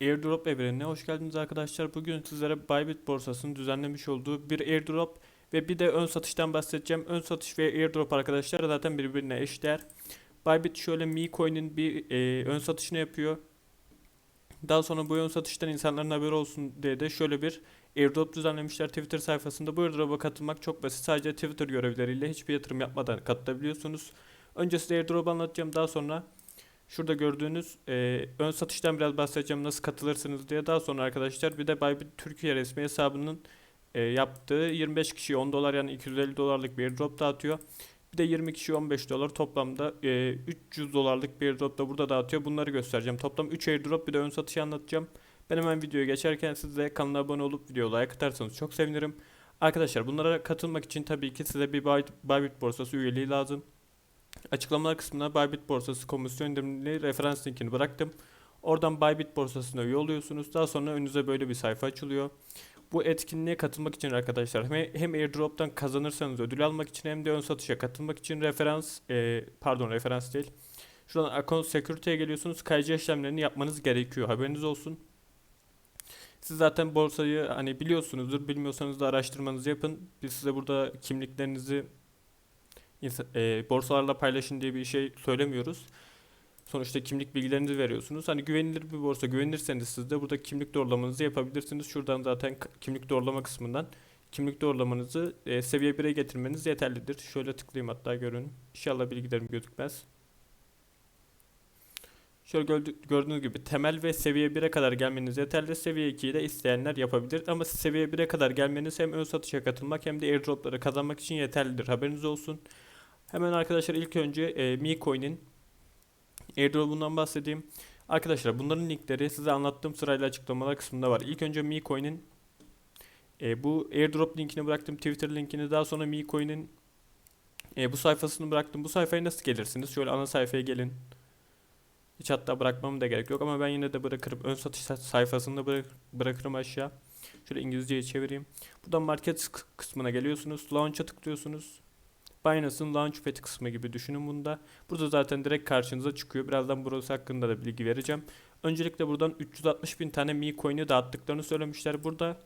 Airdrop evrenine hoş geldiniz arkadaşlar. Bugün sizlere Bybit borsasının düzenlemiş olduğu bir airdrop ve bir de ön satıştan bahsedeceğim. Ön satış ve airdrop arkadaşlar zaten birbirine eşdeğer. Bybit şöyle Mi Coin'in bir e, ön satışını yapıyor. Daha sonra bu ön satıştan insanların haberi olsun diye de şöyle bir airdrop düzenlemişler Twitter sayfasında. Bu airdrop'a katılmak çok basit. Sadece Twitter görevleriyle hiçbir yatırım yapmadan katılabiliyorsunuz. Önce size airdrop'u anlatacağım. Daha sonra Şurada gördüğünüz e, ön satıştan biraz bahsedeceğim nasıl katılırsınız diye. Daha sonra arkadaşlar bir de Bybit Türkiye resmi hesabının e, yaptığı 25 kişiye 10 dolar yani 250 dolarlık bir airdrop dağıtıyor. Bir de 20 kişiye 15 dolar toplamda e, 300 dolarlık bir airdrop da burada dağıtıyor. Bunları göstereceğim. Toplam 3 airdrop bir de ön satışı anlatacağım. Ben hemen videoya geçerken siz de kanala abone olup videoya like atarsanız çok sevinirim. Arkadaşlar bunlara katılmak için tabii ki size bir Bybit borsası üyeliği lazım. Açıklamalar kısmına Bybit borsası komisyon indirimli referans linkini bıraktım. Oradan Bybit borsasına üye oluyorsunuz. Daha sonra önünüze böyle bir sayfa açılıyor. Bu etkinliğe katılmak için arkadaşlar hem, hem airdrop'tan kazanırsanız ödül almak için hem de ön satışa katılmak için referans e, pardon referans değil. Şuradan account security'ye geliyorsunuz. KYC işlemlerini yapmanız gerekiyor. Haberiniz olsun. Siz zaten borsayı hani biliyorsunuzdur. Bilmiyorsanız da araştırmanızı yapın. Biz size burada kimliklerinizi e, borsalarla paylaşın diye bir şey söylemiyoruz. Sonuçta kimlik bilgilerinizi veriyorsunuz. Hani güvenilir bir borsa güvenirseniz siz de burada kimlik doğrulamanızı yapabilirsiniz. Şuradan zaten kimlik doğrulama kısmından kimlik doğrulamanızı e, seviye 1'e getirmeniz yeterlidir. Şöyle tıklayayım hatta görün. İnşallah bilgilerim gözükmez. Şöyle gördü- gördüğünüz gibi temel ve seviye 1'e kadar gelmeniz yeterli. Seviye 2'yi de isteyenler yapabilir. Ama seviye 1'e kadar gelmeniz hem ön satışa katılmak hem de airdropları kazanmak için yeterlidir. Haberiniz olsun. Hemen arkadaşlar ilk önce e, MiCoin'in airdrop'undan bahsedeyim. Arkadaşlar bunların linkleri size anlattığım sırayla açıklamalar kısmında var. İlk önce MiCoin'in e, bu airdrop linkini bıraktım. Twitter linkini daha sonra MiCoin'in e, bu sayfasını bıraktım. Bu sayfaya nasıl gelirsiniz? Şöyle ana sayfaya gelin. Hiç hatta bırakmam da gerek yok ama ben yine de bırakırım. Ön satış sa- sayfasını bırak bırakırım aşağı. Şöyle İngilizceye çevireyim. Buradan market kı- kısmına geliyorsunuz. Launch'a tıklıyorsunuz. Binance'ın Launchpad kısmı gibi düşünün bunda. Burada zaten direkt karşınıza çıkıyor. Birazdan burası hakkında da bilgi vereceğim. Öncelikle buradan 360 bin tane Mi Coin'i dağıttıklarını söylemişler. Burada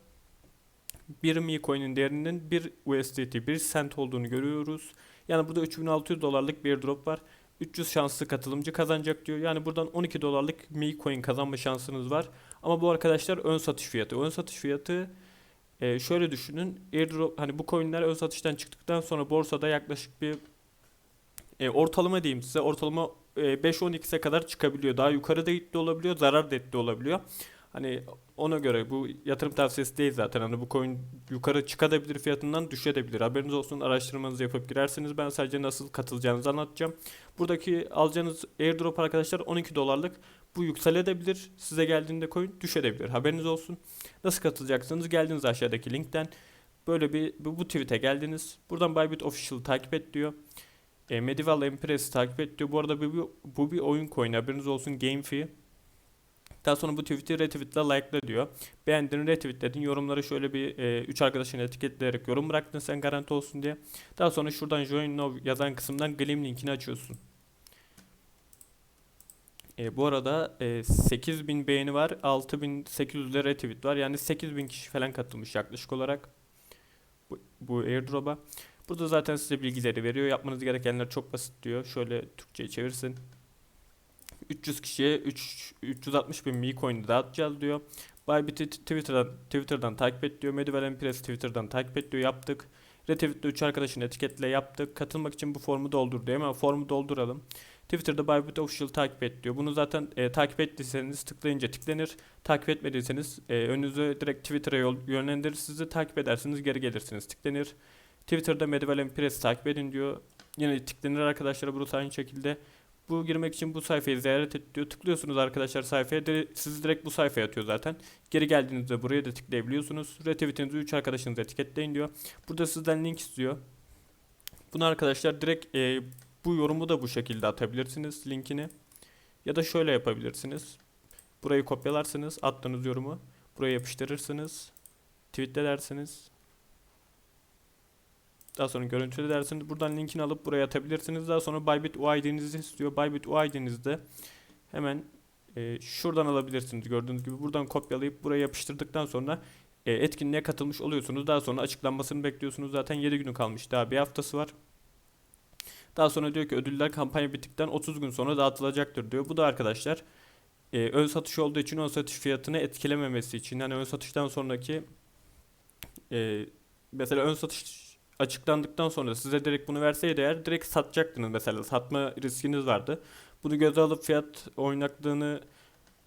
bir Mi Coin'in değerinin 1 USDT, 1 cent olduğunu görüyoruz. Yani burada 3600 dolarlık bir drop var. 300 şanslı katılımcı kazanacak diyor. Yani buradan 12 dolarlık Mi Coin kazanma şansınız var. Ama bu arkadaşlar ön satış fiyatı. Ön satış fiyatı e, şöyle düşünün. Airdrop hani bu coinler ön satıştan çıktıktan sonra borsada yaklaşık bir e, ortalama diyeyim size. Ortalama e, 5-10x'e kadar çıkabiliyor. Daha yukarı da gitti olabiliyor, zarar da etti olabiliyor. Hani ona göre bu yatırım tavsiyesi değil zaten. Hani bu coin yukarı çıkabilir fiyatından düşebilir. Haberiniz olsun araştırmanızı yapıp girerseniz ben sadece nasıl katılacağınızı anlatacağım. Buradaki alacağınız airdrop arkadaşlar 12 dolarlık. Bu yükselebilir. Size geldiğinde coin düşebilir. Haberiniz olsun. Nasıl katılacaksınız? Geldiniz aşağıdaki linkten. Böyle bir bu, tweet'e geldiniz. Buradan Bybit Official takip et diyor. E, Medieval Empress'i takip et diyor. Bu arada bu, bu, bir oyun coin. Haberiniz olsun. Game fee. Daha sonra bu tweet'i retweetle like'la diyor. Beğendin, retweetledin. Yorumları şöyle bir 3 arkadaşını etiketleyerek yorum bıraktın sen garanti olsun diye. Daha sonra şuradan join now yazan kısımdan Gleam linkini açıyorsun. E, bu arada e, 8000 beğeni var. 6800 de retweet var. Yani 8000 kişi falan katılmış yaklaşık olarak bu, bu airdrop'a. Burada zaten size bilgileri veriyor. Yapmanız gerekenler çok basit diyor. Şöyle Türkçe'ye çevirsin. 300 kişiye 3, 360 bin Mi coin dağıtacağız diyor. Bybit'i Twitter'dan, Twitter'dan takip et diyor. Medieval Empress Twitter'dan takip et diyor. Yaptık. Retweet'le 3 arkadaşını etiketle yaptık. Katılmak için bu formu doldur diyor. Hemen formu dolduralım. Twitter'da Bybit Official takip et diyor. Bunu zaten e, takip ettiyseniz tıklayınca tıklanır. Takip etmediyseniz e, önünüze direkt Twitter'a yönlendirir. Sizi takip edersiniz geri gelirsiniz. Tıklanır. Twitter'da Medieval Empress takip edin diyor. Yine tıklanır arkadaşlar burası aynı şekilde. Bu girmek için bu sayfayı ziyaret et diyor. Tıklıyorsunuz arkadaşlar sayfaya. Dire- sizi direkt bu sayfaya atıyor zaten. Geri geldiğinizde buraya da tıklayabiliyorsunuz. Retweetinizi 3 arkadaşınızı etiketleyin diyor. Burada sizden link istiyor. Bunu arkadaşlar direkt e, bu yorumu da bu şekilde atabilirsiniz linkini. Ya da şöyle yapabilirsiniz. Burayı kopyalarsınız. Attığınız yorumu. Buraya yapıştırırsınız. Tweetlersiniz. Daha sonra görüntüle dersiniz. Buradan linkini alıp buraya atabilirsiniz. Daha sonra Bybit UID'nizi istiyor. Bybit UID'nizde hemen e, şuradan alabilirsiniz gördüğünüz gibi. Buradan kopyalayıp buraya yapıştırdıktan sonra e, etkinliğe katılmış oluyorsunuz. Daha sonra açıklanmasını bekliyorsunuz. Zaten 7 günü kalmış. Daha bir haftası var. Daha sonra diyor ki ödüller kampanya bittikten 30 gün sonra dağıtılacaktır diyor. Bu da arkadaşlar e, ön satış olduğu için ön satış fiyatını etkilememesi için yani ön satıştan sonraki e, mesela ön satış açıklandıktan sonra size direkt bunu verseydi eğer direkt satacaktınız mesela satma riskiniz vardı. Bunu göze alıp fiyat oynaklığını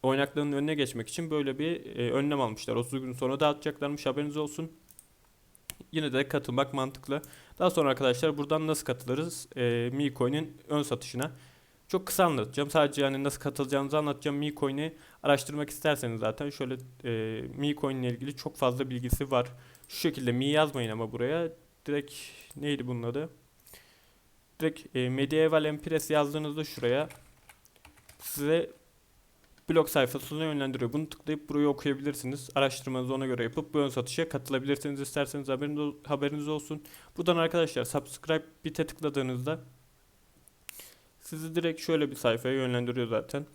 oynaklığının önüne geçmek için böyle bir e, önlem almışlar. 30 gün sonra dağıtacaklarmış haberiniz olsun. Yine de katılmak mantıklı. Daha sonra arkadaşlar buradan nasıl katılırız? E, MiCoin'in ön satışına. Çok kısa anlatacağım. Sadece yani nasıl katılacağınızı anlatacağım. MiCoin'i araştırmak isterseniz zaten şöyle e, MiCoin ile ilgili çok fazla bilgisi var. Şu şekilde Mi yazmayın ama buraya. Direkt neydi bunun adı? Direkt e, Medieval Empress yazdığınızda şuraya size blog sayfasına yönlendiriyor. Bunu tıklayıp burayı okuyabilirsiniz. Araştırmanızı ona göre yapıp bu ön satışa katılabilirsiniz. İsterseniz haberiniz, haberiniz olsun. Buradan arkadaşlar subscribe bit'e tıkladığınızda sizi direkt şöyle bir sayfaya yönlendiriyor zaten.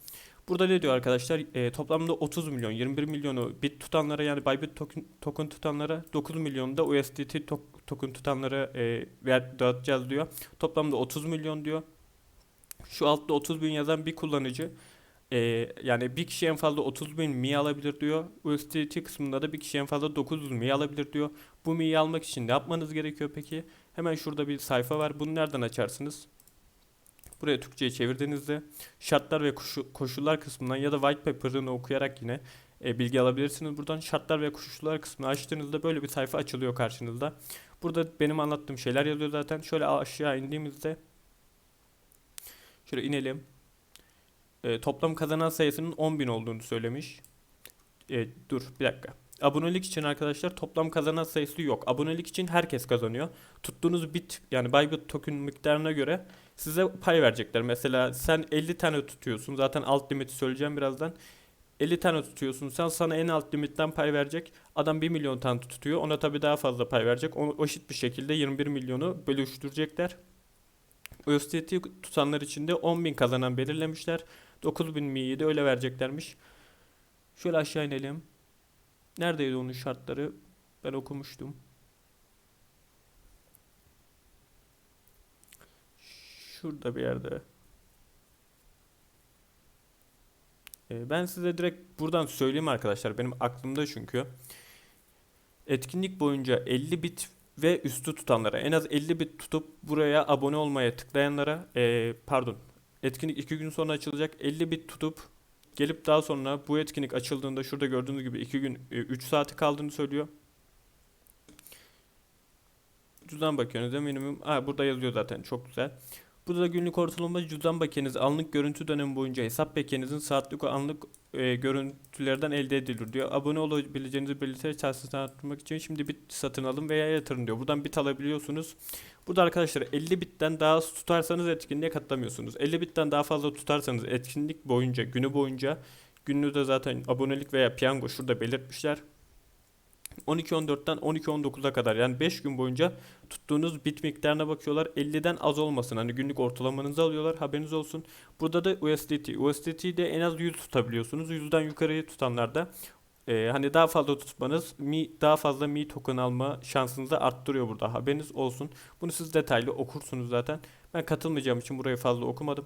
Burada ne diyor arkadaşlar? E, toplamda 30 milyon, 21 milyonu bit tutanlara yani Bybit token, token tutanlara, 9 milyonu da USDT tok- token tutanlara e, ver, dağıtacağız diyor. Toplamda 30 milyon diyor. Şu altta 30 bin yazan bir kullanıcı e, yani bir kişi en fazla 30 bin mi alabilir diyor. USDT kısmında da bir kişi en fazla 900 mi alabilir diyor. Bu mi'yi almak için ne yapmanız gerekiyor peki? Hemen şurada bir sayfa var. Bunu nereden açarsınız? Buraya Türkçe'ye çevirdiğinizde şartlar ve koşu- koşullar kısmından ya da white paper'ını okuyarak yine e, bilgi alabilirsiniz. Buradan şartlar ve koşullar kısmını açtığınızda böyle bir sayfa açılıyor karşınızda. Burada benim anlattığım şeyler yazıyor zaten. Şöyle aşağı indiğimizde şöyle inelim. E, toplam kazanan sayısının 10.000 olduğunu söylemiş. E, dur bir dakika. Abonelik için arkadaşlar toplam kazanan sayısı yok. Abonelik için herkes kazanıyor. Tuttuğunuz bit yani Bybit token miktarına göre size pay verecekler. Mesela sen 50 tane tutuyorsun. Zaten alt limiti söyleyeceğim birazdan. 50 tane tutuyorsun. Sen sana en alt limitten pay verecek. Adam 1 milyon tane tutuyor. Ona tabii daha fazla pay verecek. O eşit bir şekilde 21 milyonu bölüştürecekler. USDT tutanlar için de 10.000 kazanan belirlemişler. 9.000 mi'yi de öyle vereceklermiş. Şöyle aşağı inelim. Neredeydi onun şartları? Ben okumuştum. Şurada bir yerde. Ee, Ben size direkt buradan söyleyeyim arkadaşlar. Benim aklımda çünkü. Etkinlik boyunca 50 bit ve üstü tutanlara en az 50 bit tutup buraya abone olmaya tıklayanlara ee, pardon etkinlik 2 gün sonra açılacak 50 bit tutup gelip daha sonra bu etkinlik açıldığında şurada gördüğünüz gibi 2 gün 3 saati kaldığını söylüyor. Cüzdan bakıyorsunuz değil mi? minimum. Ha, burada yazıyor zaten çok güzel. Burada da günlük ortalama cüzdan bakiyeniz anlık görüntü dönemi boyunca hesap bakiyenizin saatlik anlık e, görüntülerden elde edilir diyor. Abone olabileceğinizi belirterek şahsını arttırmak için şimdi bit satın alın veya yatırın diyor. Buradan bit alabiliyorsunuz. Burada arkadaşlar 50 bitten daha tutarsanız etkinliğe katılamıyorsunuz. 50 bitten daha fazla tutarsanız etkinlik boyunca, günü boyunca günlüğü de zaten abonelik veya piyango şurada belirtmişler. 12-14'ten 12-19'a kadar yani 5 gün boyunca tuttuğunuz bit miktarına bakıyorlar. 50'den az olmasın. Hani günlük ortalamanızı alıyorlar. Haberiniz olsun. Burada da USDT. USDT'de en az 100 tutabiliyorsunuz. 100'den yukarıyı tutanlarda e, hani daha fazla tutmanız mi daha fazla mi token alma şansınızı arttırıyor burada. Haberiniz olsun. Bunu siz detaylı okursunuz zaten. Ben katılmayacağım için burayı fazla okumadım.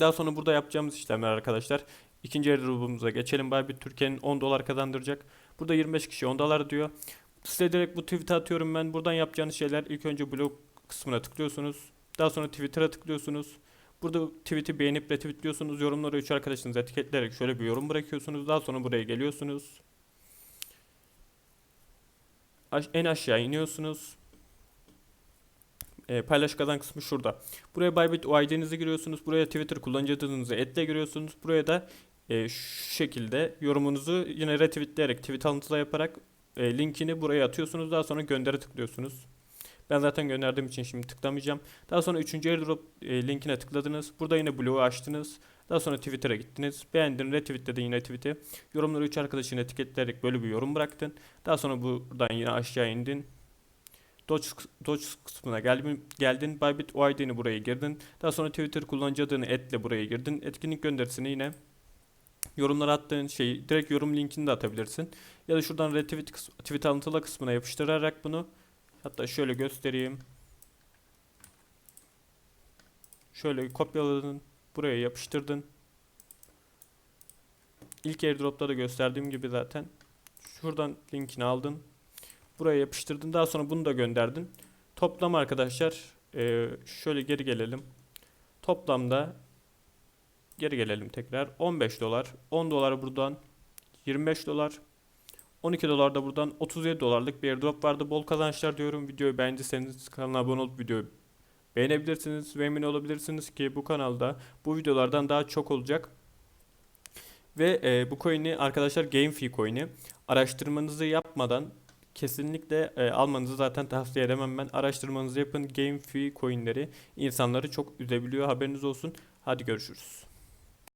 Daha sonra burada yapacağımız işlemler arkadaşlar. İkinci airdrop'umuza geçelim. Bybit Türkiye'nin 10 dolar kazandıracak. Burada 25 kişi 10 dolar diyor. Size direkt bu tweet'e atıyorum ben. Buradan yapacağınız şeyler ilk önce blog kısmına tıklıyorsunuz. Daha sonra Twitter'a tıklıyorsunuz. Burada tweet'i beğenip retweetliyorsunuz. Yorumlara 3 arkadaşınızı etiketleyerek şöyle bir yorum bırakıyorsunuz. Daha sonra buraya geliyorsunuz. En aşağı iniyorsunuz. E, paylaş kazan kısmı şurada. Buraya Bybit ID'nizi giriyorsunuz. Buraya Twitter kullanıcı adınızı etle giriyorsunuz. Buraya da e, şu şekilde yorumunuzu yine retweetleyerek tweet alıntıda yaparak e, linkini buraya atıyorsunuz. Daha sonra göndere tıklıyorsunuz. Ben zaten gönderdiğim için şimdi tıklamayacağım. Daha sonra 3. airdrop e, linkine tıkladınız. Burada yine blogu açtınız. Daha sonra Twitter'a gittiniz. Beğendin, retweetledin yine tweet'i. Yorumları 3 arkadaşını etiketleyerek böyle bir yorum bıraktın. Daha sonra buradan yine aşağı indin. Doge, Doge kısmına geldin, geldin. Bybit UID'ni buraya girdin. Daha sonra Twitter kullanıcı adını etle buraya girdin. Etkinlik gönderisini yine Yorumlara attığın şeyi direkt yorum linkini de atabilirsin. Ya da şuradan retweet kıs- tweet alıntıla kısmına yapıştırarak bunu hatta şöyle göstereyim. Şöyle kopyaladın, buraya yapıştırdın. İlk airdrop'ta da gösterdiğim gibi zaten şuradan linkini aldın. Buraya yapıştırdın. Daha sonra bunu da gönderdin. Toplam arkadaşlar şöyle geri gelelim. Toplamda geri gelelim tekrar. 15 dolar. 10 dolar buradan 25 dolar. 12 dolar da buradan 37 dolarlık bir airdrop vardı. Bol kazançlar diyorum. Videoyu beğendiyseniz kanala abone olup videoyu beğenebilirsiniz ve emin olabilirsiniz ki bu kanalda bu videolardan daha çok olacak. Ve e, bu coin'i arkadaşlar GameFi coin'i araştırmanızı yapmadan kesinlikle e, almanızı zaten tavsiye edemem ben. Araştırmanızı yapın. GameFi coin'leri insanları çok üzebiliyor. Haberiniz olsun. Hadi görüşürüz.